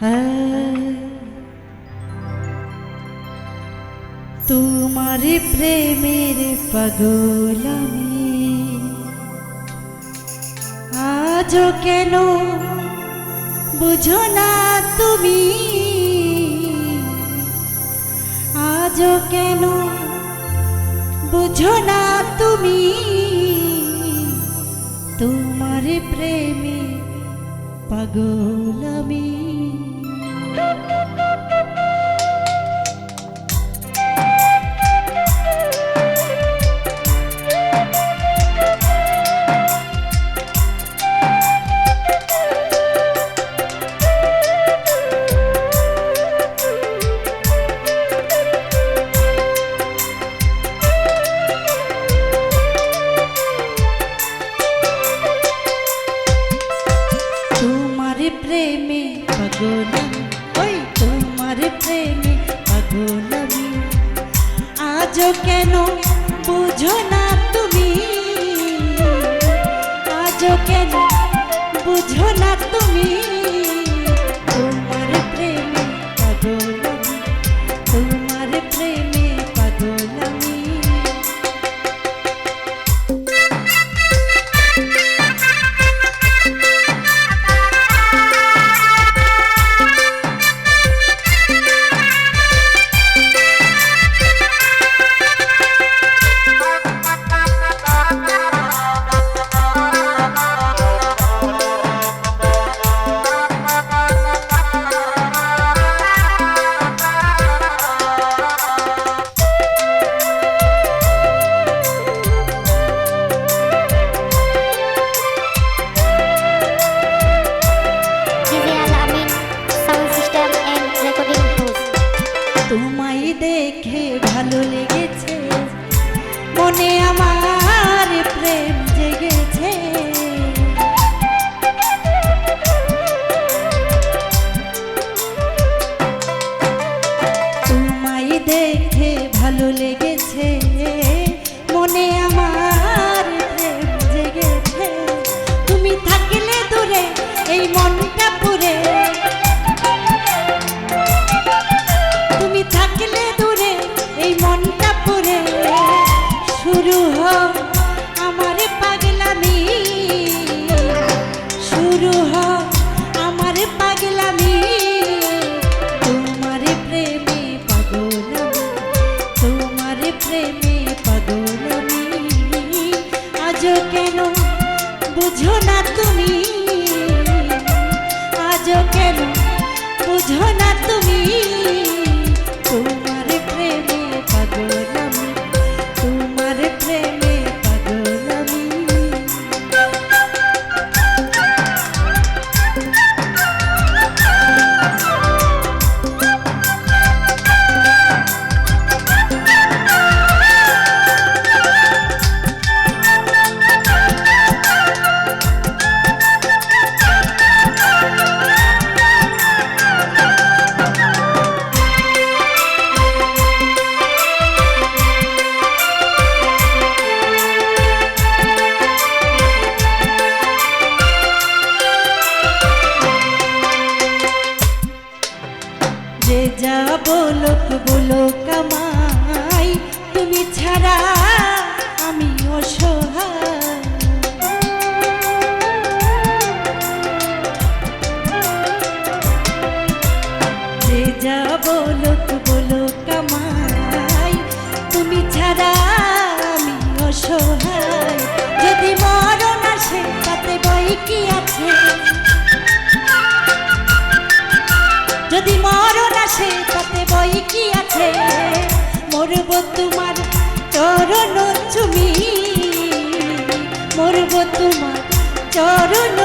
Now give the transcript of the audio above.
হ্যাঁ। তোমার প্রেমের পাগল আজও কেন বুঝো না তুমি? আজও কেন বুঝো না তুমি? তোমার প্রেমে পাগল Thank you. কেন বুঝো না? দেখে ভালো লেগেছে। মনে আমার প্রেম জেগেছে। তোমায় দেখে ভালো লেগেছে। যা বলুক বলুক কামাই, তুমি ছাড়া আমি অসহায়। যদি মরণ আসে, তাতে বই কি আছে? যদি মরণ আসে, তাতে বই কি আছে? মরব তোমার চরণ চুমি, মরব তোমার চরণ